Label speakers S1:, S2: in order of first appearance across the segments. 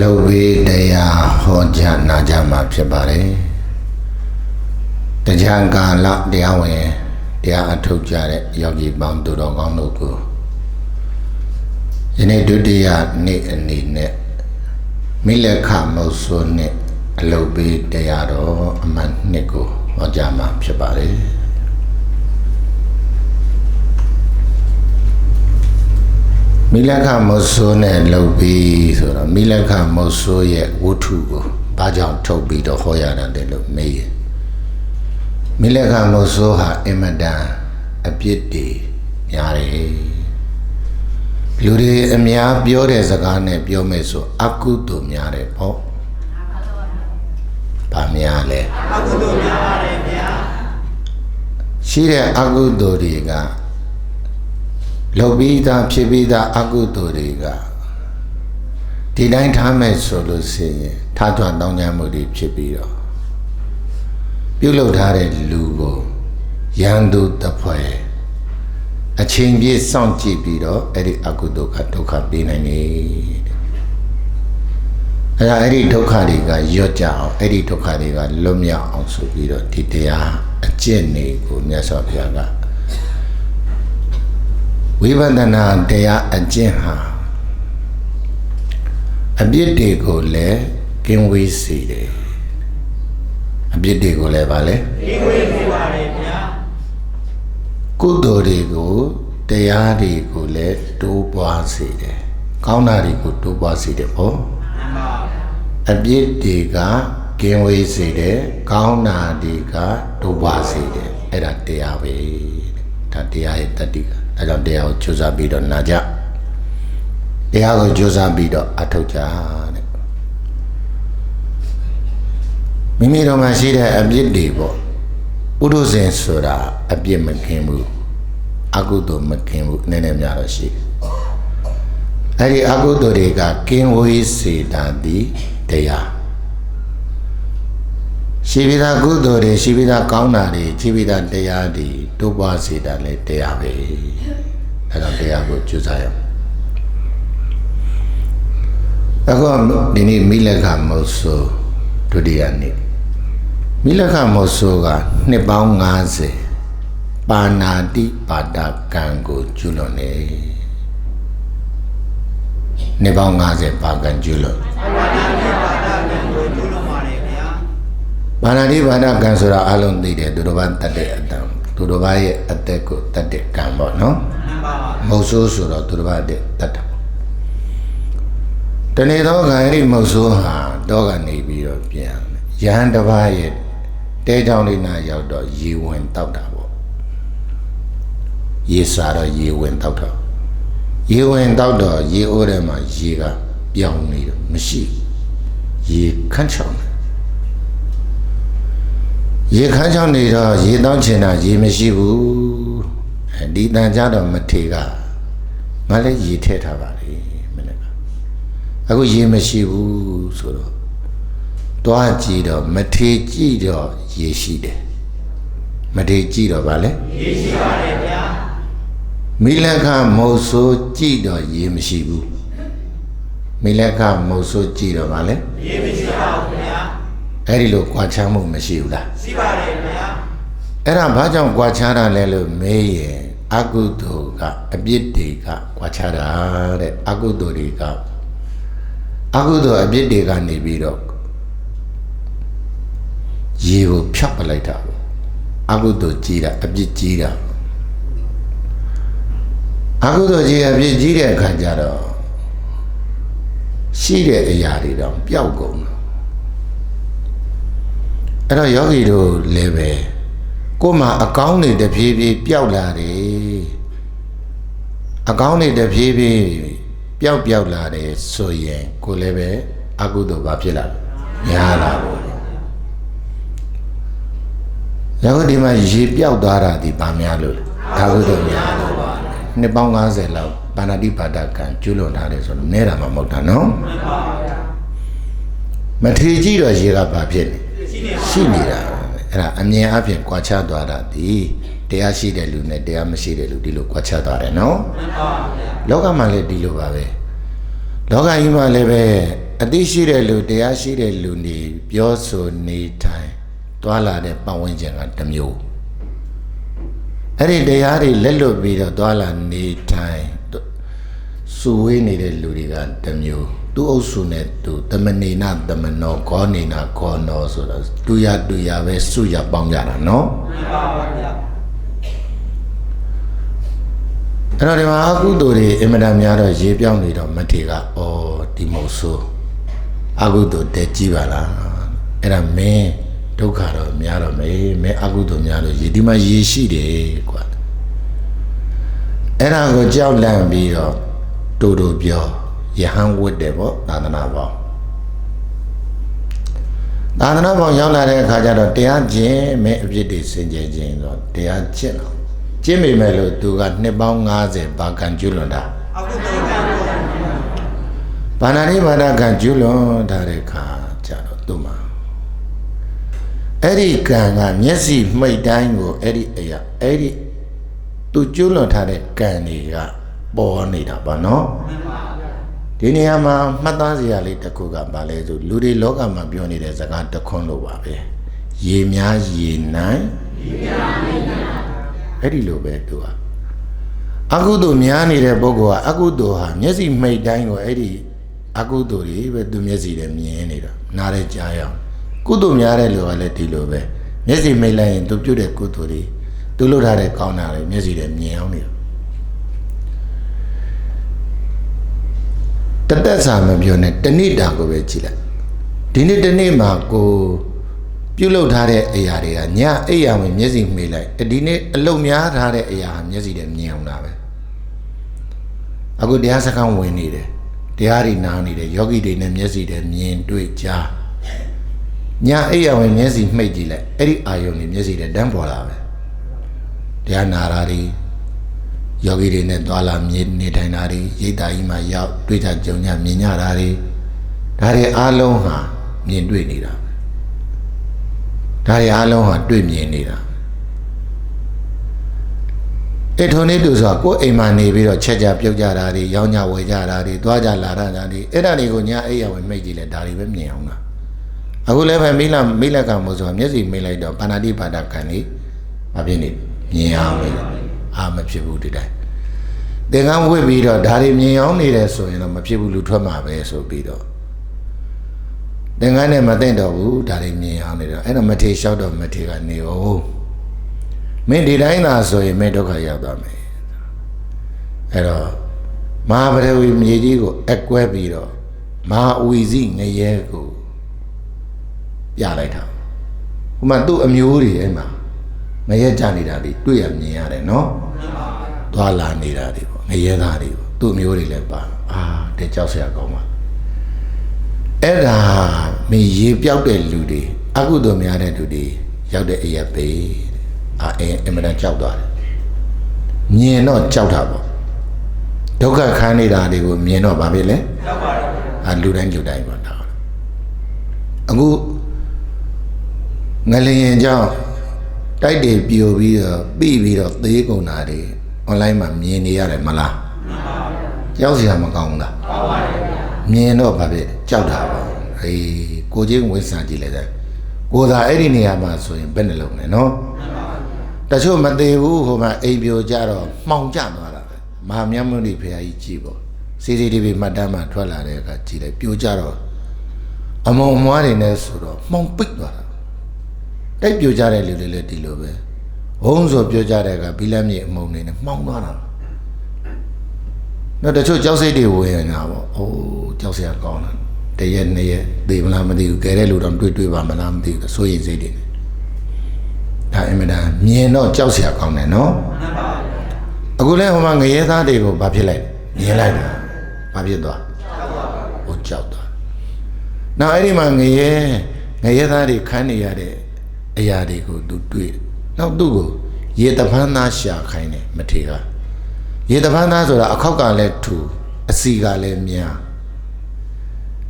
S1: လုဝေးတရားဟောကြားနာကြမှာဖြစ်ပါတယ်တကြံကာလတရားဝင်တရားအထုတ်ကြတဲ့ယောဂီပေါင်းသူတော်ကောင်းတို့ကိုယနေ့ဒုတိယနေ့အနေနဲ့မိလက်ခမုတ်ဆိုးနဲ့အလုဝေးတရားတော်အမှန်နှစ်ကိုဟောကြားမှာဖြစ်ပါတယ် မိလက္ခမုတ်ဆိုးနဲ့လှုပ်ပြီးဆိုတော့မိလက္ခမုတ်ဆိုးရဲ့ဝတ္ထုကိုဘာကြောင့်ထုတ်ပြီးတော့ဟောရတာလဲလို့မေးရင်မိလက္ခမုတ်ဆိုးဟာအင်မတန်အပြစ်တွေများတယ်လူတွေအများပြောတဲ့စကားနဲ့ပြောမယ်ဆိုအကုသို့များတယ်ပေါ့ဗာများလဲ
S2: အကုသိုလ်များပါတယ်ဗျာ
S1: ရှိတဲ့အကုသိုလ်တွေက လုပ်ပြီးသားဖြစ်ပြီးသားအကုသိုလ်တွေကဒီတိုင်းထားမယ်ဆိုလို့ရှိရင်ထားထွန်းတောင်းကြမှုတွေဖြစ်ပြီးတော့ပြုလုပ်ထားတဲ့လူကိုရန်သူတစ်ဖွဲ့အချိန်ပြည့်စောင့်ကြည့်ပြီးတော့အဲ့ဒီအကုသိုလ်ကဒုက္ခပေးနိုင်တယ်အဲ့ဒါအဲ့ဒီဒုက္ခတွေကရွတ်ကြအောင်အဲ့ဒီဒုက္ခတွေကလွတ်မြောက်အောင်ဆိုပြီးတော့ဒီတရားအကျင့်တွေကိုမြတ်စွာဘုရားက ဝိပဿနာတရားအကျင့်ဟာအပြစ်တွေကိုလည်းကင်းဝေးစေတယ်အပြစ်တွေကိုလည်းဗာလဲ
S2: ဒီဝေးနေပါတယ်ဗျာ
S1: ကုသိုလ်တွေကိုတရားတွေကိုလည်းတိုးပွားစေတယ်ကောင်းတာတွေကိုတိုးပွားစေတယ်ပေါ့
S2: မှန်ပါဗျာ
S1: အပြစ်တွေကကင်းဝေးစေတယ်ကောင်းတာတွေကတိုးပွားစေတယ်အဲ့ဒါတရားပဲဒါတရားရဲ့တတ္တိက ဒါကြောင့်တရားကိုကြိုးစားပြီးတော့နာကြတရားကိုကြိုးစားပြီးတော့အထောက်ကြတဲ့မိမိတို့မှာရှိတဲ့အပြစ်တွေပေါ့ပုရုဇဉ်ဆိုတာအပြစ်မကင်းဘူးအကုသိုလ်မကင်းဘူးနည်းနည်းများတော့ရှိတယ်အဲ့ဒီအကုသိုလ်တွေကကင်းဝေးစေတာဒီတရား ရှိပြီးသားကုသိုလ်တွေရှိပြီးသားကောင်းတာတွေရှိပြီးသားတရားတွေတိုးပွားစေတာလည်းတရားပဲအဲ့တော့တရားကိုကြိုးစားရအောင်အခုဒီနေ့မိလက္ခမုတ်ဆိုဒုတိယနေ့မိလက္ခမုတ်ဆိုကနှစ်ပေါင်း90ပါဏာတိပါဒကံကိုကျွလွန်နေနှစ်ပေါင်း90ပါကံကျွလွန်
S2: ဘာသာပြန်ပါတာကံကိုကျူးလွန်ပါတယ်ဗျာ
S1: ဘာနာတိဘာနာကံဆိုတာအလုံးသိတယ်သူတော်ဘာတတ်တဲ့အတံသူတော်ဘာရဲ့အသက်ကိုတတ်တဲ့ကံပေါ့နော်
S2: မှန်ပါပါ
S1: မဟုတ်ဆိုးဆိုတော့သူတော်ဘာတဲ့တတ်တာတနေ့တော့ကအဲ့ဒီမဟုတ်ဆိုးဟာတော့ကနေပြီးတော့ပြန်ရဟန်းတစ်ပါးရဲ့တဲချောင်းလေးနာရောက်တော့ရေဝင်တောက်တာပေါ့ရေစာတော့ရေဝင်တောက်တာရေဝင်တောက်တော့ရေအိုးထဲမှာရေကပြောင်းနေတော့မရှိဘူးရေခန့်ချောင်းတယ် ရေခမ်းချောင်းနေတော့ရေတောင်းချင်တာရေမရှိဘူးအဲဒီတန်ကြတော့မထေကငါလည်းရေထည့်ထားပါလေမနေ့ကအခုရေမရှိဘူးဆိုတော့တွားကြည့်တော့မထေကြည့်တော့ရေရှိတယ်မထေကြည့်တော့ဗာလဲ
S2: ရေးရှိပါတယ်ဗျာ
S1: မိလက်ခမုတ်ဆိုးကြည့်တော့ရေမရှိဘူးမိလက်ခမုတ်ဆိုးကြည့်တော့ဗာလဲ
S2: ရေးမရှိပါဘူးဗျာ
S1: အဲ့ဒီလိုကြွားချမ်းမှုမရှိဘူးလား
S2: ရှိပါတယ်ဗျာ
S1: အဲ့ဒါဘာကြောင့်ကြွာချတာလဲလို့မေးရင်အကုသိုလ်ကအပြစ်တွေကကြွာချတာတဲ့အကုသိုလ်တွေကအကုသိုလ်အပြစ်တွေကနေပြီးတော့ရေကိုဖြတ်ပလိုက်တာပေါ့အကုသိုလ်ကြီးတာအပြစ်ကြီးတာအကုသိုလ်ကြီးအပြစ်ကြီးတဲ့အခါကျတော့ရှိတဲ့အရာတွေတော့ပျောက်ကုန်တာ အဲ့တော့ယောဂီတို့လည်းပဲကိုယ်မှာအကောင်းတွေတဖြည်းဖြည်းပျောက်လာတယ်အကောင်းတွေတဖြည်းဖြည်းပျောက်ပျောက်လာတယ်ဆိုရင်ကိုယ်လည်းပဲအကုသိုလ်ဘာဖြစ်လာလဲများလာဘူးရခုဒီမှာရေပျောက်သွားတာဒီဘာများလို့လဲအကုသိုလ်များလို့ပါနှစ်ပေါင်း90လောက်ပါဏာတိပါဒကံကျွလွန်ထားတယ်ဆိုတော့နဲတာမှမဟုတ်တာနော်
S2: မှန်ပါဗျာ
S1: မထီကြည့်တော့ရေကဘာဖြစ်လဲ
S2: ရှိနေ
S1: ရှိနေတာအဲ့ဒါအမြင်အပြင်ကွာခြားသွားတာဒီတရားရှိတဲ့လူနဲ့တရားမရှိတဲ့လူဒီလိုကွာခြားသွားတယ်နော်
S2: မှန်ပါဗျာ
S1: လောကမှာလည်းဒီလိုပါပဲလောကကြီးမှာလည်းပဲအသိရှိတဲ့လူတရားရှိတဲ့လူနေပြောဆိုနေထိုင်တွာလာတဲ့ပတ်ဝန်းကျင်ကတစ်မျိုးအဲ့ဒီတရားတွေလက်လွတ်ပြီးတော့တွာလာနေထိုင်စုဝေးနေတဲ့လူတွေကတစ်မျိုး သူ့အုပ်စုနဲ့သူတမနေနာတမနောကောနေနာကောနောဆိုတော့တူရတူရပဲစုရပေါင်းကြတာနော်
S2: မှန်ပါပါဗျာ
S1: အဲ့တော့ဒီမှာအကုသိုလ်တွေအင်မတန်များတော့ရေပြောင်းနေတော့မထေကဩဒီမဟုတ်ဆိုအကုသိုလ်တက်ကြည့်ပါလားအဲ့ဒါမင်းဒုက္ခတော့များတော့မေမင်းအကုသိုလ်များလို့ရေဒီမှာရေရှိတယ်ကွာအဲ့ဒါကိုကြောက်လန့်ပြီးတော့တူတူပြော ယဟန်ဝတ်တယ်ပေါ့သာသနာပေါင်းသာသနာပေါင်းရောက်လာတဲ့အခါကျတော့တရားကျင့်မင်းအပြစ်တွေစင်ကြယ်ခြင်းဆိုတော့တရားကျင့်တော့ကျင့်မိမယ်လို့သူကနှစ်ပေါင်း90ဘာကံကျွလွန်တာ
S2: အခုတေကံကို
S1: ဘာနာတိဘာဒကံကျွလွန်ထားတဲ့အခါကျတော့သူ့မှာအဲ့ဒီကံကမျက်စိမှိတ်တိုင်းကိုအဲ့ဒီအရာအဲ့ဒီသူကျွလွန်ထားတဲ့ကံတွေကပေါ်နေတာပါနော်
S2: မှန်ပါဗျာ
S1: ဒီနေရာမှာမှတ်သားစရာလေးတစ်ခုကဘာလဲဆိုလူတွေလောကမှာပြောနေတဲ့စကားတစ်ခွန်းလို့ပါပဲရေများရေနိုင်ရေများရေနိုင်အဲ့ဒီလိုပဲသူကအကုသိုလ်များနေတဲ့ပုဂ္ဂိုလ်ကအကုသိုလ်ဟာမျက်စိမှိတ်တိုင်းကိုအဲ့ဒီအကုသိုလ်တွေပဲသူမျက်စိနဲ့မြင်နေတာနားရဲကြားရအောင်ကုသိုလ်များတဲ့လူကလည်းဒီလိုပဲမျက်စိမှိတ်လိုက်ရင်သူပြုတ်တဲ့ကုသိုလ်တွေသူလုပ်ထားတဲ့ကောင်းတာတွေမျက်စိနဲ့မြင်အောင်နေတာ တသက်စာမပြောနဲ့တနေ့တာကိုပဲကြည့်လိုက်ဒီနေ့တနေ့မှာကိုပြုတ်လုထားတဲ့အရာတွေကညအိပ်ရဝင်မျက်စိမှိတ်လိုက်ဒီနေ့အလုံများထားတဲ့အရာဟာမျက်စိနဲ့မြင်အောင်တာပဲအခုတရားစခန်းဝင်နေတယ်တရားတွေနားနေတယ်ယောဂီတွေနဲ့မျက်စိနဲ့မြင်တွေ့ကြားညအိပ်ရဝင်မျက်စိမှိတ်ကြည့်လိုက်အဲ့ဒီအာယုံတွေမျက်စိနဲ့တန်းပေါ်လာပဲတရားနာတာတွေ ယောဂီတွေနဲ့သွာလာမြေနေထိုင်တာတွေရိတ်တာကြီးမှာရောက်တွေ့ကြကြုံညမြင်ကြတာတွေဒါတွေအားလုံးဟာမြင်တွေ့နေတာဒါတွေအားလုံးဟာတွေ့မြင်နေတာအဲ့ထုံနေတူဆိုတာကိုယ်အိမ်မှာနေပြီးတော့ချက်ကြပြုတ်ကြတာတွေရောင်းကြဝယ်ကြတာတွေသွားကြလာတာတွေအဲ့ဒါတွေကိုညာအိမ်ရဝင်မိတ်ကြည့်လဲဒါတွေပဲမြင်အောင်လားအခုလည်းပဲမိလမိလကမို့ဆိုတာမျက်စိမိတ်လိုက်တော့ပါဏာတိပါဒကံလေးမဖြစ်နေမြင်အောင်လေ အာမဖြစ်ဘူးဒီတိုင်းသင်္ကန်းဝစ်ပြီးတော့ဒါတွေမြင်အောင်နေတယ်ဆိုရင်တော့မဖြစ်ဘူးလူထွက်မှာပဲဆိုပြီးတော့သင်္ကန်းနဲ့မသိတော့ဘူးဒါတွေမြင်အောင်နေတော့အဲ့တော့မထေလျှောက်တော့မထေကနေအောင်မင်းဒီတိုင်းသာဆိုရင်မင်းဒုက္ခရောက်သွားမယ်အဲ့တော့မဟာဗရဝီမြေကြီးကိုအကွဲပြီးတော့မဟာဝီစီငရဲကိုပြလိုက်တာဟိုမှာသူ့အမျိုးတွေအဲ့မှာ ငရဲကြနေတာတွေတွေ့ရမြင်ရတယ်နော်သွားလာနေတာတွေပေါ့ငရဲသားတွေပေါ့သူ့မျိုးတွေလည်းပါအာတဲ့ကြောက်စရာကောင်းပါအဲ့ဒါမင်းရေပြောက်တဲ့လူတွေအကုသိုလ်များတဲ့လူတွေရောက်တဲ့အရာပဲတဲ့အာအင်းအမှန်တန်ကြောက်သွားတယ်မြင်တော့ကြောက်တာပေါ့ဒုက္ခခံနေတာတွေကိုမြင်တော့ဘာဖြစ်လဲ
S2: ရောက်ပါတယ်
S1: အာလူတိုင်းလူတိုင်းပေါ့ဒါအခုငလျင်ကြောင့် တိုက်တွေပြိုပြီးတော့ပြီးပြီးတော့သေးကုန်တာတွေ online မှာမြင်နေရတယ်မလားကြောက်စရာမကောင်းဘူးလားကောင်းပါတယ်မြင်တော့ဘာဖြစ်ကြောက်တာပေါ့ဟေးကိုချင်းဝင်ဆန်ကြည့်လိုက်တယ်ကိုသာအဲ့ဒီနေရာမှာဆိုရင်ဘယ်နှလုံးလဲနော်တချို့မသေးဘူးဟိုမှာအိမ်ပြိုကြတော့မှောင်ကျသွားတာပဲမဟာမြတ်မုနိဖရာကြီးကြည့်ပေါ့ CCTV မှတ်တမ်းမှာထွက်လာတဲ့အခါကြည့်လိုက်ပြိုကြတော့အမုံအမွားတွေနဲ့ဆိုတော့မှောင်ပိတ်သွားတာ တိုက်ပြိုကြတဲ့လူတွေလည်းဒီလိုပဲဘုံဆိုပြိုကြတဲ့အခါဘီလမ်းမြေအမုံတွေနဲ့မှောင်သွားတာတော့တချို့ကြောက်စိတ်တွေဝင်နေတာပေါ့အိုးကြောက်စရာကောင်းတယ်တရက်နှစ်ရက်သေမလားမသိဘူးကဲတဲ့လူတော့တွေ့တွေ့ပါမလားမသိဘူးစိုးရင်စိတ်တွေနဲ့ဒါအင်မတန်မြင်တော့ကြောက်စရာကောင်းတယ်နော်
S2: မှန်ပါ
S1: အခုလဲဟိုမှာငရဲသားတွေကိုဘာဖြစ်လိုက်လဲမြင်လိုက်တာဘာဖြစ်သွားဟိုကြောက်သွားနောက်အဲ့ဒီမှာငရဲငရဲသားတွေခန်းနေရတဲ့ အရာတွေကိုသူတွေ့တယ်နောက်သူ့ကိုရေတပန်းသားရှာခိုင်းတယ်မထေကရေတပန်းသားဆိုတာအခောက်ကလည်းထူအစီကလည်းများ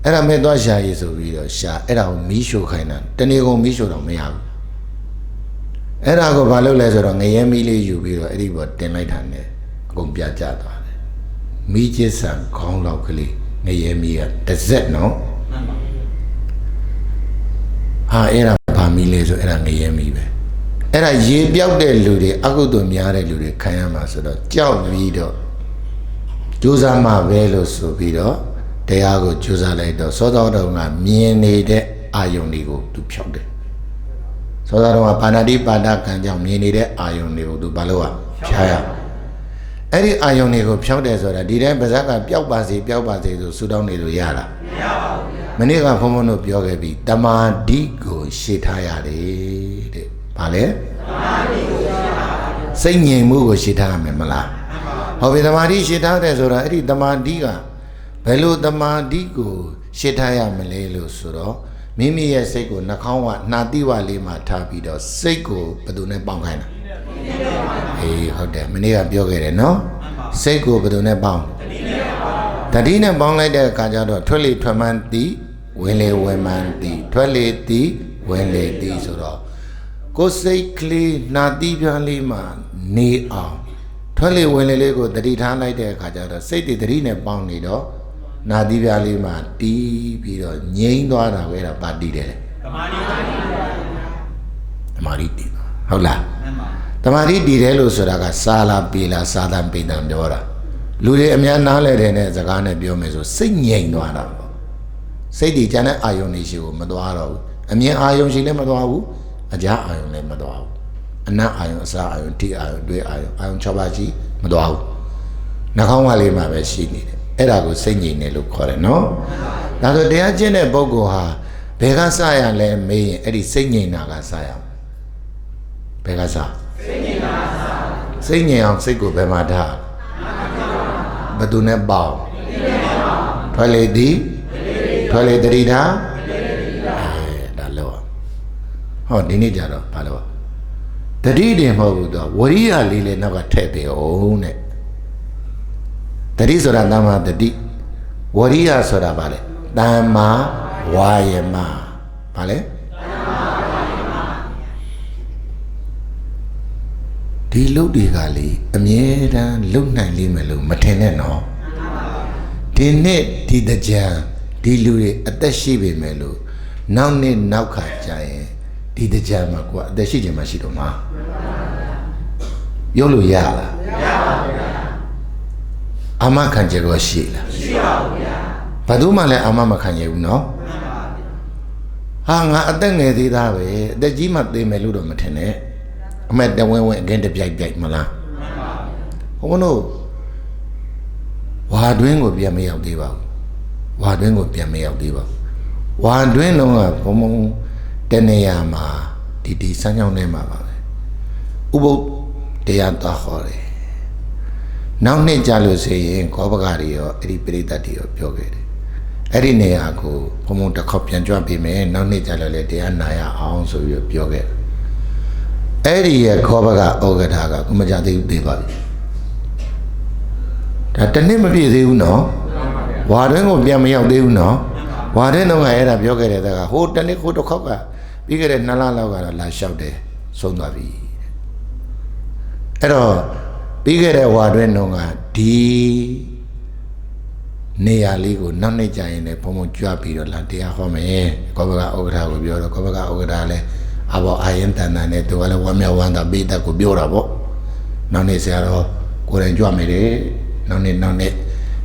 S1: အဲ့ဒါမဲ့သွားရှာရည်ဆိုပြီးတော့ရှာအဲ့ဒါကိုမီးရှို့ခိုင်းတာတနေ့ကုန်မီးရှို့တော့မရဘူးအဲ့ဒါကိုဘာလုပ်လဲဆိုတော့ငရဲမီးလေးယူပြီးတော့အဲ့ဒီပေါ်တင်လိုက်တာနဲ့အကုန်ပြကျသွားတယ်မီးကျစ်ဆန်ခေါင်းလောက်ကလေးငရဲမီးကတစ်စက်နော်ဟာအဲ့ဒါဘာ မီလဲဆိုအဲ့ဒါငရဲမီပဲအဲ့ဒါရေပြောက်တဲ့လူတွေအကုသိုလ်များတဲ့လူတွေခံရမှာဆိုတော့ကြောက်ပြီးတော့ကြိုးစားမှပဲလို့ဆိုပြီးတော့တရားကိုကြိုးစားလိုက်တော့သောတော်တော်ကမြင်နေတဲ့အာယုန်တွေကိုသူဖြောက်တယ်သောတော်တော်ကပါဏာတိပါဒကံကြောင့်မြင်နေတဲ့အာယုန်တွေကိုသူဘာလို့อ่ะဖြားရအဲ့ဒီအာယုန်တွေကိုဖြောက်တယ်ဆိုတာဒီတိုင်းပါဇက်ကပျောက်ပါစေပျောက်ပါစေဆိုဆူတောင်းနေလို့ရတာမ နေ့ကဘုန်းဘုန်းတို့ပြောခဲ့ပြီတမာတိကိုရှေ့ထားရတယ်တဲ့။ဘာလဲ။တမာတိကိုရှေ့ထားစိတ်ငြိမ်မှုကိုရှေ့ထားရမယ်မလား။ဟုတ်ပြီတမာတိရှေ့ထားတယ်ဆိုတာအဲ့ဒီတမာတိကဘယ်လိုတမာတိကိုရှေ့ထားရမလဲလို့ဆိုတော့မိမိရဲ့စိတ်ကိုနှာခေါင်းကနှာတိဝလေးမှာထားပြီးတော့စိတ်ကိုဘယ်သူနဲ့ပေါင်းခိုင်းတာ။အေးဟုတ်တယ်မနေ့ကပြောခဲ့တယ်နော်။စိတ်ကိုဘယ်သူနဲ့ပေါင်းတတိနဲ့ပေါင်းလိုက်တဲ့အခါကျတော့ထွက်လေထွက်မှန်းသည် ဝင်လေဝင်မှန်းသည်ထွက်လေသည်ဝင်လေသည်ဆိုတော့ကိုယ်စိတ်ကလေးနာတိပြားလေးမှာနေအောင်ထွက်လေဝင်လေလေးကိုတတိထားလိုက်တဲ့အခါကျတော့စိတ်တွေတတိနဲ့ပေါင်းနေတော့နာတိပြားလေးမှာတီးပြီးတော့ငြိမ်းသွားတာပဲအဲ့ဒါပါတီးတယ်
S2: တမာတိပါ
S1: ဓမ္မရီတီးဟုတ်လား
S2: မှန်ပါ
S1: တမာတိတည်တယ်လို့ဆိုတာကစာလာပေလာစာတန်ပေတန်ပြောတာလူတွေအများနားလဲတယ်နဲ့စကားနဲ့ပြောမယ်ဆိုစိတ်ငြိမ်သွားတာပေါ့ စိတ်တည်ကြတဲ့အာယုန်တွေရှိကိုမသွားတော့ဘူးအမြင်အာယုန်ရှိလည်းမသွားဘူးအကြအာယုန်လည်းမသွားဘူးအနတ်အာယုန်အစာအာယုန်တိအာယုန်တွေးအာယုန်အာယုန်၆ပါးရှိမသွားဘူးနှာခေါင်းကလေးမှာပဲရှိနေတယ်အဲ့ဒါကိုစိတ်ငြိမ်တယ်လို့ခေါ်တယ်နော်ဒါဆိုတရားကျင့်တဲ့ပုဂ္ဂိုလ်ဟာဘယ်ကစရလဲမေးရင်အဲ့ဒီစိတ်ငြိမ်တာကစရအောင်ဘယ်ကစစိတ်ငြိမ်အောင်စိတ်ကိုဘယ်မှာထားဘယ်သူနဲ့ပေါင်းထွက်လေသည် ထွက်လေတတိထားအဲဒါလောဟောဒီနေ့ကြတော့ဘာလို့တတိတင်မဟုတ်ဘူးတော့ဝရိယလေးလေးနောက်ကထည့်ပေးအောင်တဲ့တတိဆိုတာတမ္မာတတိဝရိယဆိုတာဗာလေတမ္မာဝါယမဗာလေဒီလုတ်တွေကလေအမြဲတမ်းလုတ်နိုင်လိမ့်မယ်လို့မထင်နဲ့နော်ဒီနှစ်ဒီတကြံ ဒီလူတွေအသက်ရှိပေမဲ့လို့နောက်နှစ်နောက်ခါကြာရင်ဒီတကြံမှာကိုကအသက်ရှိခြင်းမရှိတော့မှာရုပ်လို့ရလားမရပါဘူးဗျာအမခံကြတော့ရှိလားရှိပါဘူးဗျာဘာလို့မှလည်းအမမခံရဘူးနော်ဟာငါအသက်ငယ်သေးသားပဲအသက်ကြီးမှသေမယ်လို့တော့မထင်နဲ့အမက်တဝင်းဝင်းအကင်းတပြိုက်ပြိုက်မလားဘုန်းဘုန်းတို့ဝါတွင်းကိုပြန်မရောက်သေးပါဘူး ဝါတွင်းကိုပြန်မရောက်သေးပါဘူးဝါတွင်းလုံးကဘုံဘုံတနေရာမှာဒီဒီစမ်းကြောင်းထဲမှာပါပဲဥပုပ်တရားတော်ဟောတယ်နောက်နှစ်ကြာလို့ဆိုရင်ကောပကတွေရောအဲ့ဒီပရိသတ်တွေရောပြောခဲ့တယ်အဲ့ဒီနေရာကိုဘုံဘုံတစ်ခေါက်ပြန်ကြွပေးမယ်နောက်နှစ်ကြာလို့လည်းတရားနာရအောင်ဆိုပြီးတော့ပြောခဲ့တယ်အဲ့ဒီရဲ့ခောဘကဩဃထာကကုမကြသေးဘူးသေးပါပြီဒါတစ်နှစ်မပြည့်သေးဘူးနော် ဝါတွင်းကိုပြန်မရောက်သေးဘူးနော်ဝါတွင်းတော့ကအဲ့ဒါပြောခဲ့တဲ့တကဟိုတစ်နှစ်ဟိုတစ်ခေါက်ကပြီးခဲ့တဲ့နှစ်လလောက်ကတော့လာလျှောက်တယ်ဆုံးသွားပြီအဲ့တော့ပြီးခဲ့တဲ့ဝါတွင်းတော့ကဒီနေရာလေးကိုနောက်နေ့ကျရင်လည်းဘုံဘုံကြွပြီးတော့လာတရားဟောမယ်ကောဘကဥက္ကဋ္ဌကိုပြောတော့ကောဘကဥက္ကဋ္ဌလည်းအဘောအာရင်တန်တန်နဲ့သူကလည်းဝမ်းမြောက်ဝမ်းသာပိတ်သက်ကိုပြောတာပေါ့နောက်နေ့ဆရာတော်ကိုယ်တိုင်ကြွမယ်တဲ့နောက်နေ့နောက်နေ့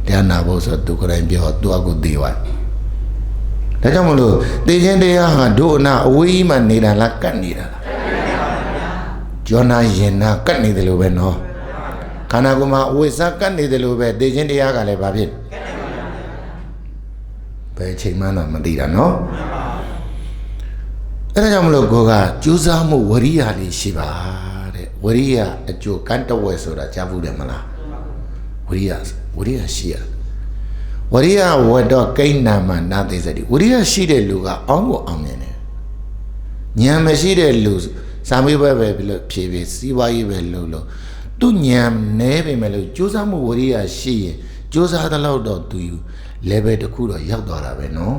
S1: တရားနာဖို့ဆိုသူကိုယ်တိုင်ပြောသူအကူသေးသွားဒါကြောင့်မလို့တေခြင်းတရားဟာဒုအနာအဝေးမှနေတာလားကတ်နေတာလားကျောနာရင်နာကတ်နေတယ်လို့ပဲနော်ခန္ဓာကိုယ်မှာအဝိဇ္ဇကတ်နေတယ်လို့ပဲတေခြင်းတရားကလည်းဘာဖြစ်ဘယ်ချိန်မှန်းတော့မသိတာနော်အဲ့ဒါကြောင့်မလို့ကိုကကြိုးစားမှုဝရိယလေးရှိပါတဲ့ဝရိယအကျိုးကန့်တဝဲဆိုတာကြားဘူးတယ်မလား ဝရိယဝရိယရှိရဝရိယဝတ္တကိဏ္ဏမနာသိစတိဝရိယရှိတဲ့လူကအောင်းကိုအောင်မြင်တယ်ဉာဏ်မရှိတဲ့လူစာမေးပွဲပဲလို့ဖြေဖြေစီးပွားရေးပဲလို့လို့သူဉာဏ်နဲပေမဲ့လို့ကြိုးစားမှုဝရိယရှိရင်ကြိုးစားတဲ့လောက်တော့သူ level တစ်ခုတော့ရောက်သွားတာပဲနော်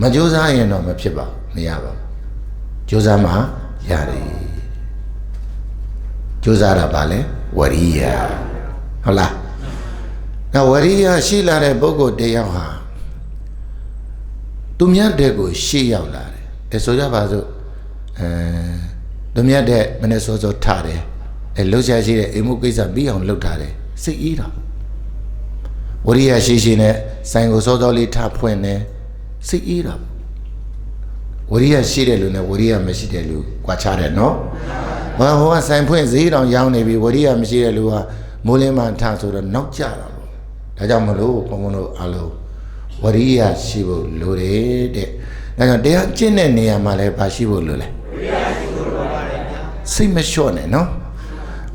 S1: မကြိုးစားရင်တော့မဖြစ်ပါဘူးမရပါဘူးကြိုးစားမှရတယ်ကြိုးစားတာပါလေဝရိယ ဟုတ်လားနောက်ဝရိယရှိလာတဲ့ပုဂ္ဂိုလ်တယောက်ဟာသူများတဲ့ကိုရှေ့ရောက်လာတယ်အဲဆိုကြပါစို့အဲသူမြတ်တဲ့မနေ့စောစောထားတယ်အဲလှုပ်ရှားရှိတဲ့အိမ်မှုကိစ္စပြီးအောင်လှုပ်ထားတယ်စိတ်အေးတာဝရိယရှိရှိနဲ့ဆိုင်ကိုစောစောလေးထဖွင့်နေစိတ်အေးတာဝရိယရှိတဲ့လူနဲ့ဝရိယမရှိတဲ့လူကွာခြားတယ်နော်ဘာဟိုကဆိုင်ဖွင့်ဈေးတောင်ရောင်းနေပြီဝရိယမရှိတဲ့လူက မိုးလင်းမှထဆိုတော့နောက်ကျတာပေါ့ဒါကြောင့်မလို့ဘုံဘုံတို့အားလုံးဝရိယရှိဖို့လိုတယ်တဲ့ဒါကြောင့်တရားကျင့်တဲ့နေရာမှာလည်းပါရှိဖို့လိုလဲစိတ်မလျှော့နဲ့နော်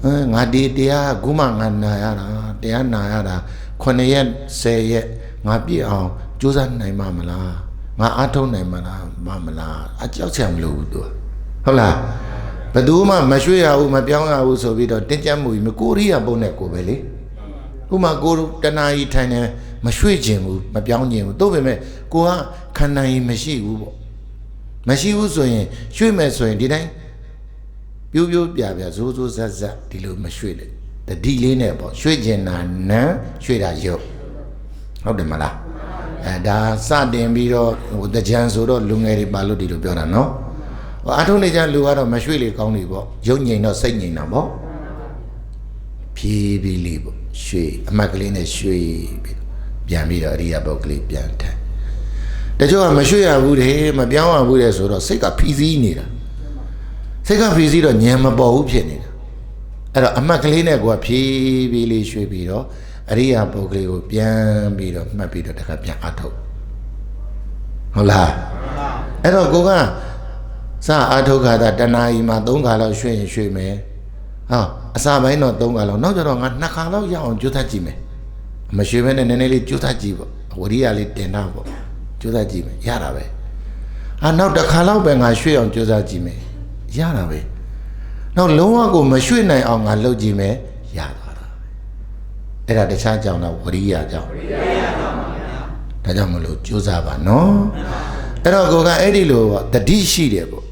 S1: အဲငါဒီတရားကခုမှငါနာရတာတရားနာရတာ9ရက်10ရက်ငါပြည့်အောင်ကြိုးစားနိုင်မှာမလားငါအားထုတ်နိုင်မှာလားမမလားအကြောက်ချင်မလို့ဘူးသူကဟုတ်လား ဘယ်သူမှမရွှေ့ရဘူးမပြောင်းရဘူးဆိုပြီးတော့တင်းကြပ်မှုကြီးမကိုရိယာပုံနဲ့ကိုပဲလေဥမာကိုတဏှာကြီးထိုင်နေမရွှေ့ခြင်းဘူးမပြောင်းခြင်းဘူးသို့ပေမဲ့ကိုကခန္ဓာကြီးမရှိဘူးပေါ့မရှိဘူးဆိုရင်ရွှေ့မယ်ဆိုရင်ဒီတိုင်းပြိုးပြိုးပြပြဇိုးဇိုးဇက်ဇက်ဒီလိုမရွှေ့လေတတိလေးနဲ့ပေါ့ရွှေ့ခြင်းနာနံရွှေ့တာရုပ်ဟုတ်တယ်မလားအဲဒါစတင်ပြီးတော့ဟိုတကြံဆိုတော့လူငယ်တွေပါလို့ဒီလိုပြောတာနော်ဟို အထုံးနေကြလူကတော့မရွှေ့လေကောင်းနေပေါ့ရုပ်ငြိမ်တော့စိတ်ငြိမ်တာပေါ့ဖြည်းဖြည်းလေးပေါ့ရွှေ့အမတ်ကလေးနဲ့ရွှေ့ပြီးပြန်ပြီးတော့အရိယာပုတ်ကလေးပြန်ထိုင်တချို့ကမရွှေ့ရဘူးတဲ့မပြောင်းရဘူးတဲ့ဆိုတော့စိတ်ကဖီးစည်းနေတာစိတ်ကဖီးစည်းတော့ဉာဏ်မပေါ်ဘူးဖြစ်နေတာအဲ့တော့အမတ်ကလေးနဲ့ကိုကဖြည်းဖြည်းလေးရွှေ့ပြီးတော့အရိယာပုတ်ကလေးကိုပြန်ပြီးတော့မှတ်ပြီးတော့တခါပြန်အထုတ်ဟုတ်လားအဲ့တော့ကိုက စအာထုတ်ခါတာတဏှာကြီးမှာ၃ခါလောက်ရွှေ့ရင်ရွှေ့မယ်ဟောအစာပိုင်းတော့၃ခါလောက်နောက်ကျတော့ငါ၂ခါလောက်ရအောင်ကြိုးစားကြည့်မယ်မရွှေ့ဘဲနဲ့နည်းနည်းလေးကြိုးစားကြည့်ပေါ့ဝရိယလေးတင်တာပေါ့ကြိုးစားကြည့်မယ်ရတာပဲအာနောက်တစ်ခါလောက်ပဲငါရွှေ့အောင်ကြိုးစားကြည့်မယ်ရတာပဲနောက်လုံးဝကိုမရွှေ့နိုင်အောင်ငါလုပ်ကြည့်မယ်ရသွားတာအဲ့ဒါတခြားကြောင့်တော့ဝရိယကြောင့်ဝရိယကြောင့်ပါဗျာဒါကြောင့်မလို့ကြိုးစားပါနော်အဲ့တော့ကိုကအဲ့ဒီလိုပေါ့တတိရှိတယ်ပေါ့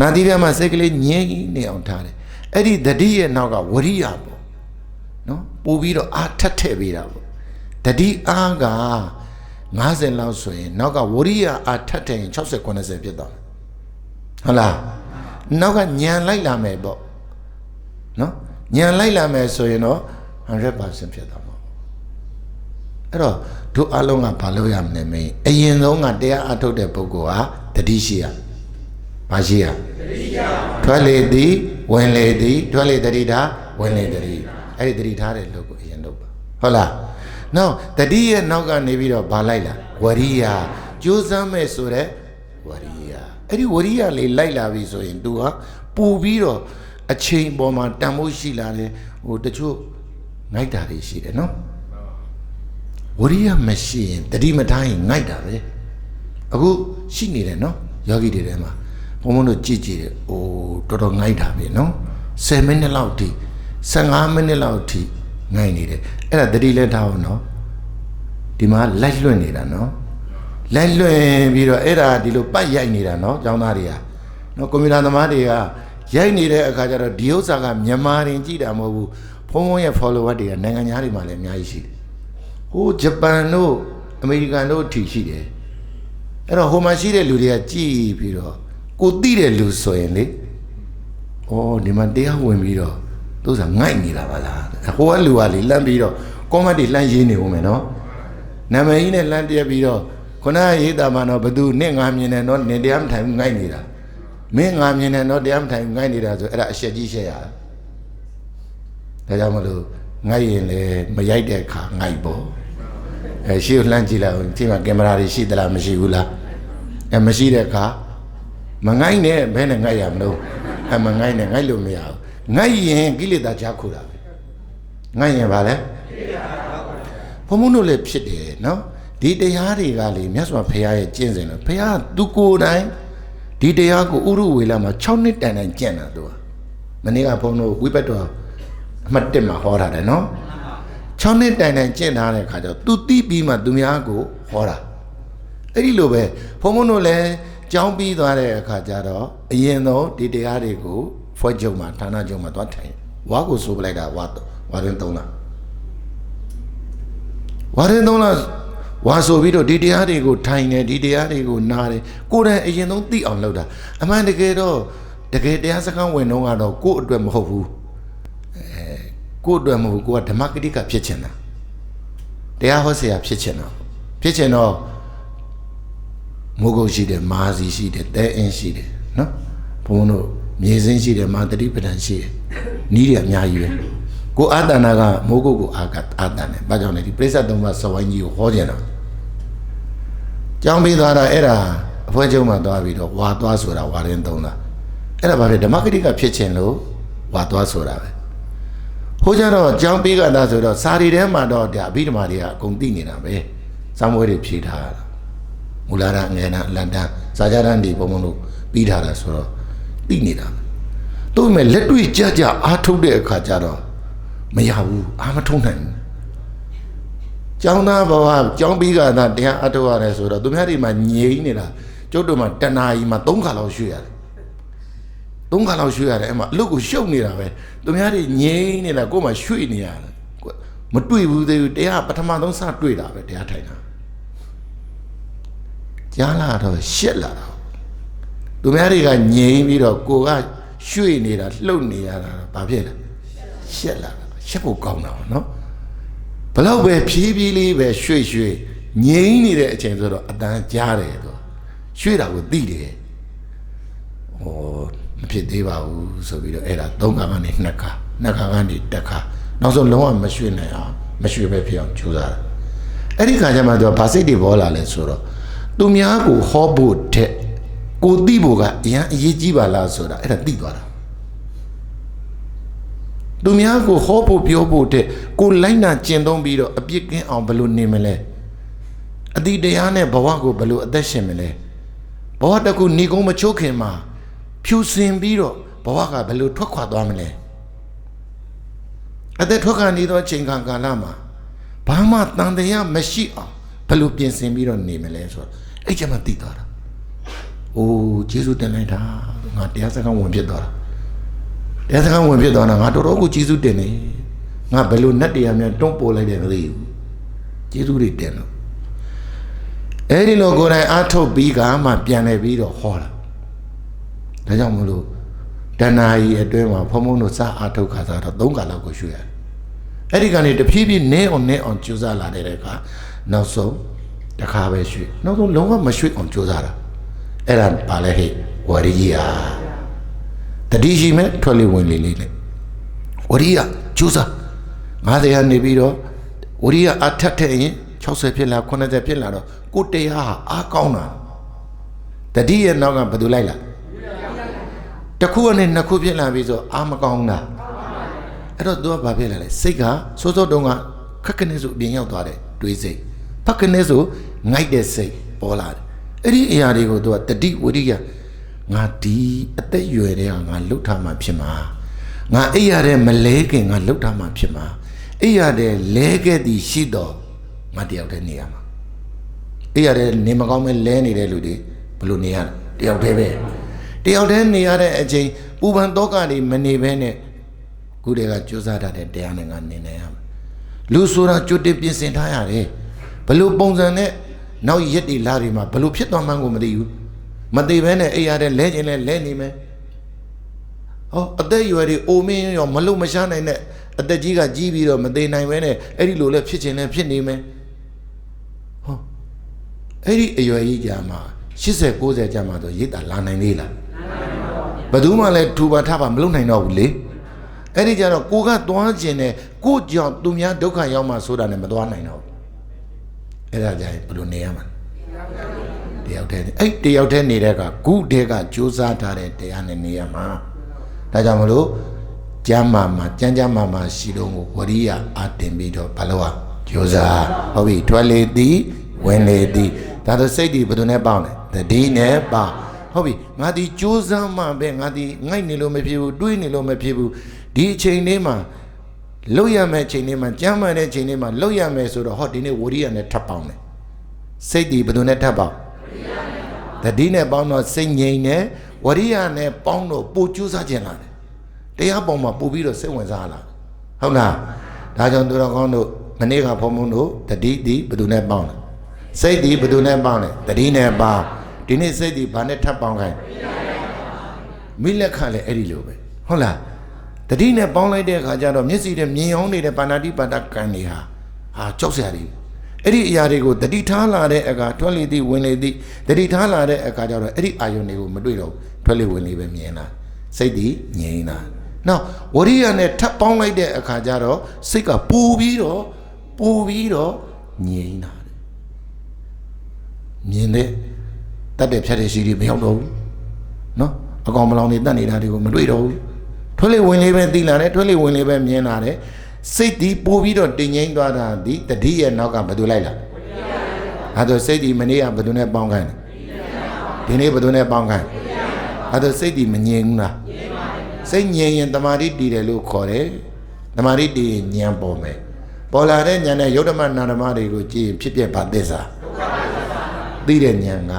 S1: နာသီးပြမှာစိတ်ကလေးငြိမ်နေအောင်ထားတယ်အဲ့ဒီတတိရဲ့နောက်ကဝရိယပေါ့နော်ပို့ပြီးတော့အာထက်ထည့်ပေးတာပေါ့တတိအားက90လောက်ဆိုရင်နောက်ကဝရိယအာထက်ထည့်ရင်60 90ဖြစ်သွားမယ်ဟုတ်လားနောက်ကညံလိုက်လာမယ်ပေါ့နော်ညံလိုက်လာမယ်ဆိုရင်တော့100%ဖြစ်သွားမှာအဲ့တော့တို့အလုံးကဘာလို့ရမလဲမင်းအရင်ဆုံးကတရားအထုတ်တဲ့ပုဂ္ဂိုလ်ဟာတတိရှိရဘာရှိ ရတတိရှိရထွက်လေသည်ဝင်လေသည်ထွက်လေတတိတာဝင်လေတတိအဲ့ဒီတတိထားတဲ့လုပ်ကိုအရင်လုပ်ပါဟုတ်လားနောက်တတိရဲ့နောက်ကနေပြီးတော့ဘာလိုက်လာဝရိယကြိုးစားမဲ့ဆိုတဲ့ဝရိယအဲ့ဒီဝရိယလေးလိုက်လာပြီဆိုရင် तू ဟာပူပြီးတော့အချိန်ပေါ်မှာတန်ဖိုးရှိလာတယ်ဟိုတချို့ငိုက်တာတွေရှိတယ်နော်ဝရိယမရှိရင်တတိမထားရင်ငိုက်တာပဲအခုရှိနေတယ်နော်ယောဂီတွေထဲမှာ ဘုံဘုံတို့ကြည့်ကြည့်တယ်အိုးတော်တော်ငိုက်တာပဲနော်10မိနစ်လောက်ထိ15မိနစ်လောက်ထိငိုက်နေတယ်အဲ့ဒါတတိလဲထားအောင်နော်ဒီမှာလိုက်လွင့်နေတာနော်လိုက်လွင့်ပြီးတော့အဲ့ဒါဒီလိုပတ်ရိုက်နေတာနော်ကျောင်းသားတွေကနော်ကွန်ပျူတာသမားတွေကရိုက်နေတဲ့အခါကျတော့ဒီဥစ္စာကမြန်မာရင်ကြည့်တာမဟုတ်ဘူးဖုံးဖုံးရဲ့ follower တွေကနိုင်ငံသားတွေမှာလည်းအများကြီးရှိတယ်ဟိုဂျပန်တို့အမေရိကန်တို့အထိရှိတယ်အဲ့တော့ဟိုမှာရှိတဲ့လူတွေကကြည်ပြီးတော့ ကိုသိတဲ့လူဆိုရင်လေဩဒီမှာတရားဝင်ပြီးတော့သူစားငိုက်နေတာပါလားဟိုကလူကလေလမ်းပြီးတော့ကောမတ်တွေလှမ်းရေးနေဦးမယ်နော်နာမည်ကြီးနဲ့လှမ်းတက်ပြီးတော့ခုနကရေးတာမှတော့ဘသူနဲ့ငါမြင်တယ်နော်နင်တရားမထိုင်ဘူးငိုက်နေတာမင်းငါမြင်တယ်နော်တရားမထိုင်ဘူးငိုက်နေတာဆိုအဲ့ဒါအရှက်ကြီးရှက်ရဒါကြောင့်မလို့ငိုက်ရင်လေမရိုက်တဲ့အခါငိုက်ပေါ့အဲရှေ့ကိုလှမ်းကြည့်လိုက်အောင်ဒီမှာကင်မရာတွေရှိသလားမရှိဘူးလားအဲမရှိတဲ့အခါ မငိုက်နဲ့ဘယ်နဲ့ငိုက်ရမလို့အဲမငိုက်နဲ့ငိုက်လို့မရဘူးငိုက်ရင်ကိလေသာကြားခုတာပဲငိုက်ရင်ဗာလဲဘုံဘုံတို့လည်းဖြစ်တယ်နော်ဒီတရားတွေကလေမြတ်စွာဘုရားရဲ့ကျင့်စဉ်လို့ဘုရားသူကိုယ်တိုင်ဒီတရားကိုဥရုဝေလာမှာ6နှစ်တန်တန်ကျင့်တာသူကမနေ့ကဘုန်းတို့ဝိပတ္တောအမှတ်1မှာဟောထားတယ်နော်6နှစ်တန်တန်ကျင့်ထားတဲ့ခါကျတော့သူတိပြီးမှသူများကိုဟောတာအဲ့ဒီလိုပဲဘုံဘုံတို့လည်း ကြောင်းပြီးသွားတဲ့အခါကျတော့အရင်တော့ဒီတရားတွေကိုဖွဲ့ချုပ်မှာဌာနချုပ်မှာသွားထိုင်ဝါကိုဆိုပလိုက်တာဝါဝါရင်သုံးလားဝါရင်သုံးလားဝါဆိုပြီးတော့ဒီတရားတွေကိုထိုင်နေဒီတရားတွေကိုနားတယ်ကိုယ်တိုင်အရင်ဆုံးသိအောင်လုပ်တာအမှန်တကယ်တော့တကယ်တရားစခန်းဝင်တော့ကတော့ကိုယ့်အတွက်မဟုတ်ဘူးအဲကိုယ့်အတွက်မဟုတ်ဘူးကိုကဓမ္မဂတိကဖြစ်ချင်တာတရားဟောဆရာဖြစ်ချင်တာဖြစ်ချင်တော့ မိုးကုတ်ရှိတယ်မာစီရှိတယ်တဲအင်းရှိတယ်နော်ဘုံဘုံတို့မြေစင်းရှိတယ်မာတတိပဒံရှိတယ်နီးတယ်အများကြီးပဲကိုအာတနာကမိုးကုတ်ကိုအာကအာတန်တယ်ဘာကြောင့်လဲဒီပြိဿသုံးပါးစဝိုင်းကြီးကိုဟောကြတာကြောင်းပြီးသွားတာအဲ့ဒါအဖွဲကျုံမှာသွားပြီးတော့ဝါသွားဆိုတာဝါရင်သုံးတာအဲ့ဒါဘာလဲဓမ္မဂတိကဖြစ်ချင်လို့ဝါသွားဆိုတာပဲဟိုကြတော့ကြောင်းပြီးကတာဆိုတော့စာရီထဲမှာတော့ဒါအဘိဓမ္မာတွေကအကုန်သိနေတာပဲစမ်းမွေးတွေဖြေထားတာ မူလာရအငယ်နာအလန်တန်ဇာကြရန်ဒီဘုံဘုံတို့ပြီးထားတာဆိုတော့သိနေတာတို့ပေမဲ့လက်တွေ့ကြကြအားထုတ်တဲ့အခါကျတော့မရဘူးအားမထုတ်နိုင်ဘူးကျောင်းသားဘဝကျောင်းပြီးကသာတရားအားထုတ်ရတယ်ဆိုတော့သူများတွေမှာငြိမ်နေတာကျုပ်တို့မှာတဏှာကြီးမှာ၃ခါလောက်ရွှေ့ရတယ်၃ခါလောက်ရွှေ့ရတယ်အဲ့မှာအလုတ်ကိုရှုပ်နေတာပဲသူများတွေငြိမ်နေတာကိုယ်မှရွှေ့နေရတယ်ကိုယ်မတွေ့ဘူးသေးဘူးတရားပထမဆုံးစတွေ့တာပဲတရားထိုင်တာ ကြားလာတော့ရှက်လာတော့သူများတွေကငြိမ်ပြီးတော့ကိုကရွှေ့နေတာလှုပ်နေရတာတော့ဘာဖြစ်လဲရှက်လာတာရှက်ဖို့ကောင်းတာပေါ့နော်ဘလောက်ပဲဖြည်းဖြည်းလေးပဲရွှေ့ရွှေ့ငြိမ်နေတဲ့အချိန်ဆိုတော့အတန်းကြားတယ်တော့ရွှေ့တာကိုသိတယ်ဟောမဖြစ်သေးပါဘူးဆိုပြီးတော့အဲ့ဒါသုံးခါကနေနှစ်ခါနှစ်ခါကနေတစ်ခါနောက်ဆုံးလုံးဝမရွှေ့နိုင်အောင်မရွှေ့ပဲဖြစ်အောင်ကြိုးစားတာအဲ့ဒီခါကျမှသူကဗာစိတ်တွေပေါ်လာလဲဆိုတော့ သူများကိုဟောဖို့တဲ့ကိုသိဖို့ကအရင်အရေးကြီးပါလားဆိုတာအဲ့ဒါသိသွားတာသူများကိုဟောဖို့ပြောဖို့တဲ့ကိုလိုက်နာကျင့်သုံးပြီးတော့အပြစ်ကင်းအောင်ဘယ်လိုနေမလဲအတိတရားနဲ့ဘဝကိုဘယ်လိုအသက်ရှင်မလဲဘဝတစ်ခုဏီကုံမချိုးခင်မှာဖြူစင်ပြီးတော့ဘဝကဘယ်လိုထွက်ခွာသွားမလဲအသက်ထွက်ခါနေသောအချိန်ခါကာလမှာဘာမှတန်တရားမရှိအောင် ဘယ်လိုပြင်ဆင်ပြီးတော့နေမလဲဆိုတော့အဲ့ကျမှသိသွားတာ။အိုးယေရှုတင်လိုက်တာငါတရားစခန်းဝင်ဖြစ်သွားတာ။တရားစခန်းဝင်ဖြစ်သွားတာငါတော်တော်ကိုယေရှုတင်နေ။ငါဘယ်လိုနတ်တရားများတွန်းပို့လိုက်တယ်မသိဘူး။ယေရှုတွေတင်လို့အဲ့ဒီလိုကိုယ်တိုင်အားထုတ်ပြီးကမှပြန်လဲပြီးတော့ဟောတာ။ဒါကြောင့်မလို့တဏှာကြီးအတွင်းမှာဖုံဖုံတို့စအားထုတ်ခါစားတော့၃ခါလောက်ကိုရွှေ့ရတယ်။အဲ့ဒီကနေတဖြည်းဖြည်းနဲအောင်နဲအောင်ကြိုးစားလာတဲ့အခါ နောက်ဆုံးတစ်ခါပဲရွှေ့နောက်ဆုံးလုံးဝမရွှေ့အောင်ကြိုးစားတာအဲ့ဒါပါလဲဟဲ့ဝရိယတတိရှိမဲ့ထွက်လေဝင်လေလေးလေဝရိယကြိုးစား90ဟာနေပြီးတော့ဝရိယအထက်ထက်ရင်60ဖြစ်လာ90ဖြစ်လာတော့ကိုယ်တရားဟာအားကောင်းတာတတိရဲ့နောက်ကဘယ်သူလိုက်လာတစ်ခုနဲ့နှစ်ခုဖြစ်လာပြီဆိုအားမကောင်းတာအဲ့တော့သူကဘာဖြစ်လာလဲစိတ်ကစိုးစိုးတုံးကခက်ကနေဆိုအပြင်ရောက်သွားတယ်တွေးစိတ် ဖက်ကနေဆိုငိုက်တဲ့စိတ်ပေါ်လာတယ်အဲ့ဒီအရာတွေကိုသူကတတိဝိရိယငါဒီအသက်အရွယ်တွေကငါလှုပ်ထားမှဖြစ်မှာငါအိပ်ရတဲ့မလဲခင်ငါလှုပ်ထားမှဖြစ်မှာအိပ်ရတဲ့လဲခဲ့သည်ရှိတော့ငါတယောက်တည်းနေရမှာအိပ်ရတဲ့နေမကောင်းမဲလဲနေတဲ့လူတွေဘယ်လိုနေရလဲတယောက်တည်းပဲတယောက်တည်းနေရတဲ့အချိန်ပူပန်တော့ကနေမနေဘဲနဲ့ခုတည်းကကြိုးစားတတ်တဲ့တရားနဲ့ငါနေနေရမယ်လူဆိုတာကြွတ်တင်ပြင်ဆင်ထားရတယ် ဘလို့ပုံစံနဲ့နောက်ရက်တွေလာတွေမှာဘလို့ဖြစ်သွားမှန်းကိုမသိဘူးမသိဘဲနဲ့အိပ်ရတဲ့လဲခြင်းလဲလဲနေမယ်ဟောအသက်အရွယ်တွေအိုမင်းရောမလုံမရှားနိုင်တဲ့အသက်ကြီးကကြီးပြီးတော့မသေးနိုင်ဘဲနဲ့အဲ့ဒီလိုလဲဖြစ်ခြင်းလဲဖြစ်နေမယ်ဟောအဲ့ဒီအရွယ်ကြီးကြာမှာ80 90ကြာမှာတော့ရိတ်တာလာနိုင်သေးလားဘယ်သူမှလည်းထူပါထပါမလုံနိုင်တော့ဘူးလေအဲ့ဒီကြတော့ကိုကသွားခြင်းနဲ့ကိုကြောင့်သူများဒုက္ခရောက်မှဆိုတာနဲ့မသွားနိုင်တော့ဘူး အဲ့ဒါကြရင်ဘယ်လိုနေရမှာတယောက်တည်းနေအဲ့တယောက်တည်းနေတဲ့ကခုတည်းကကြိုးစားထားတဲ့တရားနဲ့နေရမှာဒါကြောင့်မလို့ကျမ်းမာမှာကျမ်းကျမ်းမာမှာရှိတော့ကိုဝရိယအာတင်ပြီးတော့ဘာလို့อ่ะကြိုးစားဟုတ်ပြီထွက်လေသည်ဝင်လေသည်ဒါဆိုစိတ်ဒီဘယ်သူနဲ့ပေါင်းလဲတတိနဲ့ပေါင်းဟုတ်ပြီငါဒီကြိုးစားမှပဲငါဒီငိုက်နေလို့မဖြစ်ဘူးတွေးနေလို့မဖြစ်ဘူးဒီအချိန်လေးမှာ လုတ်ရမယ့်အချိန်လေးမှာကြမ်းမှန်တဲ့အချိန်လေးမှာလုတ်ရမယ်ဆိုတော့ဟောဒီနေ့ဝရိယနဲ့ထပ်ပေါင်းတယ်စိတ်ဒီဘယ်သူနဲ့ထပ်ပေါင်းတတိနဲ့ပေါင်းတော့စိတ်ငြိမ်နေဝရိယနဲ့ပေါင်းတော့ပိုကြိုးစားခြင်းလာတယ်တရားပေါ်မှာပို့ပြီးတော့စိတ်ဝင်စားလာဟုတ်လားဒါကြောင့်သူတော်ကောင်းတို့မနေ့ကဖုံဖုံတို့တတိတိဘယ်သူနဲ့ပေါင်းလဲစိတ်ဒီဘယ်သူနဲ့ပေါင်းလဲတတိနဲ့ပေါင်းဒီနေ့စိတ်ဒီဘာနဲ့ထပ်ပေါင်းခိုင်းမိလက်ခလည်းအဲ့ဒီလိုပဲဟုတ်လား တတိနဲ့ပေါင်းလိုက်တဲ့အခါကျတော့မျက်စိနဲ့မြင်အောင်နေတဲ့ပါဏာတိပါဒကံတွေဟာဟာကြောက်စရာတွေအဲ့ဒီအရာတွေကိုတတိထားလာတဲ့အခါထွက်လေသည်ဝင်လေသည်တတိထားလာတဲ့အခါကျတော့အဲ့ဒီအာယုန်တွေကိုမတွေ့တော့ဘူးထွက်လေဝင်လေပဲမြင်လာစိတ်ဒီငြိမ်းလာနောက်ဝရိယနဲ့ထပ်ပေါင်းလိုက်တဲ့အခါကျတော့စိတ်ကပူပြီးတော့ပူပြီးတော့ငြိမ်းလာတယ်မြင်တဲ့တတ်တဲ့ဖြတ်တဲ့ရှိတွေမရောက်တော့ဘူးနော်အကောင်မလောင်နေတတ်နေတာတွေကိုမတွေ့တော့ဘူး ထွက်လေဝင်လေပဲသိလာတယ်ထွက်လေဝင်လေပဲမြင်လာတယ်စိတ်ဒီပို့ပြီးတော့တင်ငိမ့်သွားတာဒီတတိရဲ့နောက်ကဘယ်သူလိုက်လာအဲဒါစိတ်ဒီမနေ့ကဘယ်သူနဲ့ပေါင်းခိုင်းလဲဒီနေ့ဘယ်သူနဲ့ပေါင်းခိုင်းအဲဒါစိတ်ဒီမငြိမ်ဘူးလားစိတ်ငြိမ်ရင်တမာတိတည်တယ်လို့ခေါ်တယ်တမာတိတည်ရင်ဉာဏ်ပေါ်မယ်ပေါ်လာတဲ့ဉာဏ်နဲ့ယုတ်ဓမ္မနာဓမ္မတွေကိုကြည့်ရင်ဖြစ်ပြပါသစ္စာသိတဲ့ဉာဏ်က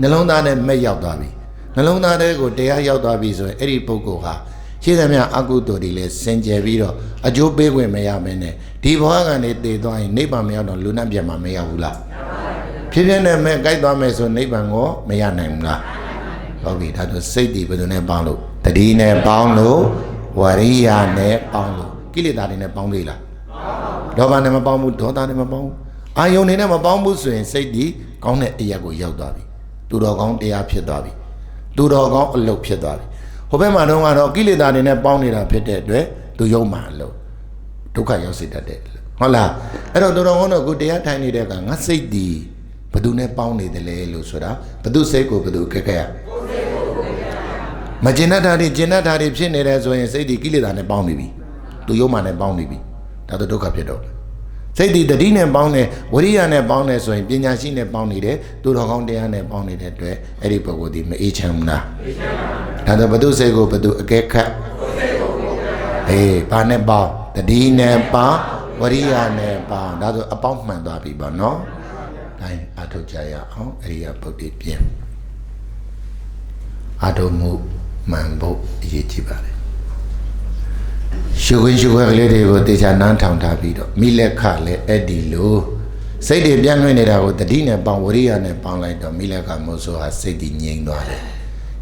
S1: နှလုံးသားနဲ့မဲ့ရောက်သွားပြီ နှလုံးသားထဲကိုတရားရောက်သွားပြီဆိုရင်အဲ့ဒီပုဂ္ဂိုလ်ဟာရှင်းသမျှအကုသိုလ်တွေလည်းစင်ကြယ်ပြီးတော့အကျိုးပေးခွင့်မရမင်းနဲ့ဒီဘဝကနေတည်သွားရင်နိဗ္ဗာန်မရောက်တော့လူနာပြန်မှာမရဘူးလားဖြစ်ဖြစ်နဲ့မဲ့ကြိုက်သွားမယ်ဆိုနိဗ္ဗာန်ကိုမရနိုင်ဘူးလားဟုတ်ပြီဒါဆိုစိတ်တည်ဘယ်သူနဲ့ပေါင်းလို့တတိနဲ့ပေါင်းလို့ဝရိယနဲ့ပေါင်းလို့ကိလေသာတွေနဲ့ပေါင်းသေးလားဒေါဘနဲ့မပေါင်းဘူးဒေါသနဲ့မပေါင်းဘူးအာယုန်တွေနဲ့မပေါင်းဘူးဆိုရင်စိတ်ဒီကောင်းတဲ့အရာကိုရောက်သွားပြီသူတော်ကောင်းတရားဖြစ်သွားပြီ သူတော်ကောင်းအလုပ်ဖြစ်သွားပြီဟိုဘက်မှာတော့ကတော့ကိလေသာတွေနဲ့ပေါင်းနေတာဖြစ်တဲ့အတွက်သူယုံမှအလုပ်ဒုက္ခရောက်စေတတ်တယ်ဟုတ်လားအဲ့တော့သူတော်ကောင်းတို့ကိုတရားထိုင်နေတဲ့ကငါစိတ်ဒီဘယ်သူနဲ့ပေါင်းနေတယ်လဲလို့ဆိုတာဘယ်သူစိတ်ကိုဘယ်သူခက်ခဲရမကျင်တတ်တာတွေကျင်တတ်တာတွေဖြစ်နေတယ်ဆိုရင်စိတ်ဒီကိလေသာနဲ့ပေါင်းနေပြီသူယုံမှနဲ့ပေါင်းနေပြီဒါတော့ဒုက္ခဖြစ်တော့တယ် စိတ်ဒီတတိနဲ့ပေါင်းတယ်ဝရိယနဲ့ပေါင်းတယ်ဆိုရင်ပညာရှိနဲ့ပေါင်းနေတယ်သူတော်ကောင်းတရားနဲ့ပေါင်းနေတဲ့အတွက်အဲ့ဒီပုဂ္ဂိုလ်ဒီမအေးချမ်းဘူးလားဒါတော့ဘု து စိတ်ကိုဘု து အကဲခတ်အေးဘာနဲ့ပေါင်းတတိနဲ့ပေါင်းဝရိယနဲ့ပေါင်းဒါဆိုအပေါင်းမှန်သွားပြီပေါ့နော်ဒါအထုတ်ကြရအောင်အဲ့ဒီကပုဒ်တိပြင်အထုမှုမှန်ဖို့အရေးကြီးပါတယ် ရှုခွင်းရှုခွဲကလေးတွေကိုတေချာနန်းထောင်ထားပြီးတော့မိလက်ခလည်းအဲ့ဒီလိုစိတ်တွေပြန့်လွင့်နေတာကိုတတိနဲ့ပေါင်းဝရိယနဲ့ပေါင်းလိုက်တော့မိလက်ခမို့ဆိုဟာစိတ်တည်ငြိမ်သွားတယ်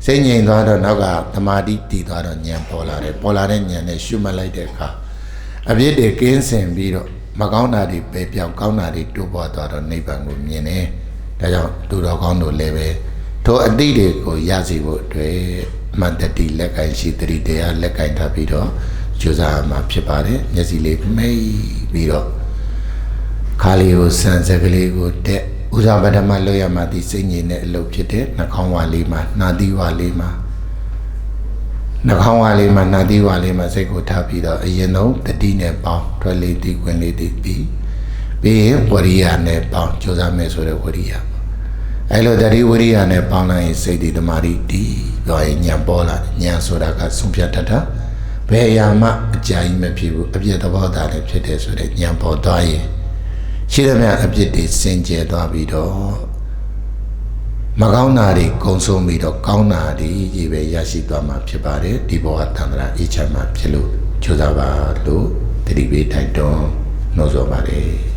S1: စိတ်ငြိမ်သွားတော့နောက်ကသမာဓိတည်သွားတော့ဉာဏ်ပေါ်လာတယ်ပေါ်လာတဲ့ဉာဏ်နဲ့ရှုမှတ်လိုက်တဲ့အခါအပြစ်တွေကင်းစင်ပြီးတော့မကောင်းတာတွေပဲပြောင်းကောင်းတာတွေတိုးပွားသွားတော့နိဗ္ဗာန်ကိုမြင်တယ်ဒါကြောင့်သူတော်ကောင်းတို့လည်းပဲထိုအတိတွေကိုရစီဖို့အတွက်မတ္တတိလက်ကင်ရှိတတိတရားလက်ကင်ထားပြီးတော့ ကြိုးစားရမှာဖြစ်ပါတယ်မျက်စိလေးမိတ်ပြီးတော့ခါလေးကိုစံစက်ကလေးကိုတက်ဥဇာပထမလွတ်ရမှာဒီစိတ်ငြိမ်တဲ့အလုပ်ဖြစ်တဲ့နှာခေါင်းဝါလေးမှာနှာသီးဝါလေးမှာနှာခေါင်းဝါလေးမှာနှာသီးဝါလေးမှာစိတ်ကိုထားပြီးတော့အရင်ဆုံးတတိနဲ့ပေါင်းထွက်လေးတီးဝင်လေးတီးပြီးပြီးရင်ဝရိယနဲ့ပေါင်းကြိုးစားမယ်ဆိုတဲ့ဝရိယပေါ့အဲလိုတတိဝရိယနဲ့ပေါင်းလိုက်ရင်စိတ်ဒီတမာတိတီးပြောရင်ညံပေါ်လာညံဆိုတာကဆုံးဖြတ်တတ်တာ ဘယ်အရာမှအကြိုင်မဖြစ်ဘူးအပြည့်သဘောသားလည်းဖြစ်တယ်ဆိုတဲ့ညံပေါ်သွားရင်ရှိသမျှအပြစ်တွေစင်ကြယ်သွားပြီးတော့မကောင်းတာတွေကုံဆုံးပြီးတော့ကောင်းတာတွေကြီးပဲရရှိသွားမှာဖြစ်ပါတယ်ဒီဘဝတန္တရာအေးချမ်းမှာဖြစ်လို့ကြိုးစားပါလို့တတိပေးတိုက်တွန်းနှိုးဆော်ပါတယ်